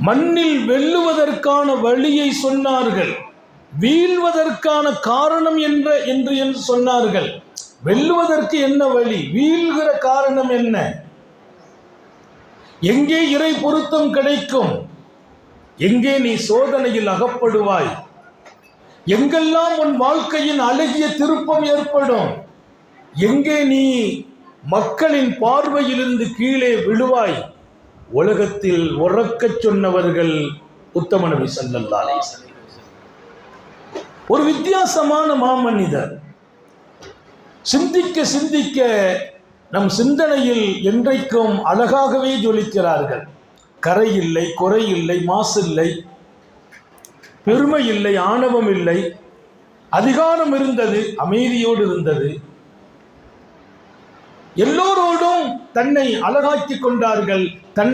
மண்ணில் வெல்லுவதற்கான வழியை சொன்னார்கள். வீழ்வதற்கான காரணம் என்ற என்று என்று சொன்னார்கள். வெல்லுவதற்கு என்ன வழி? வீழ்கிற காரணம் என்ன? எங்கே இறை பொருத்தம் கிடைக்கும்? எங்கே நீ சோதனையில் அகப்படுவாய்? எங்கெல்லாம் உன் வாழ்க்கையின் அழகிய திருப்பம் ஏற்படும்? எங்கே நீ மக்களின் பார்வையிலிருந்து கீழே விழுவாய்? உலகத்தில் உறக்கச் சொன்னவர்கள் உத்தம நபி ஸல்லல்லாஹு ஒரு வித்தியாசமான மாமனிதர் சிந்திக்க சிந்திக்க நம் சிந்தனையில் என்றைக்கும் அழகாகவே ஜொலிக்கிறார்கள். கரை இல்லை குறை இல்லை மாசு இல்லை பெருமை இல்லை ஆணவம் இல்லை. அதிகாரம் இருந்தது அமைதியோடு இருந்தது. எல்லோரோடும் தன்னை அழகாக்கிக் கொண்டார்கள் தன்னை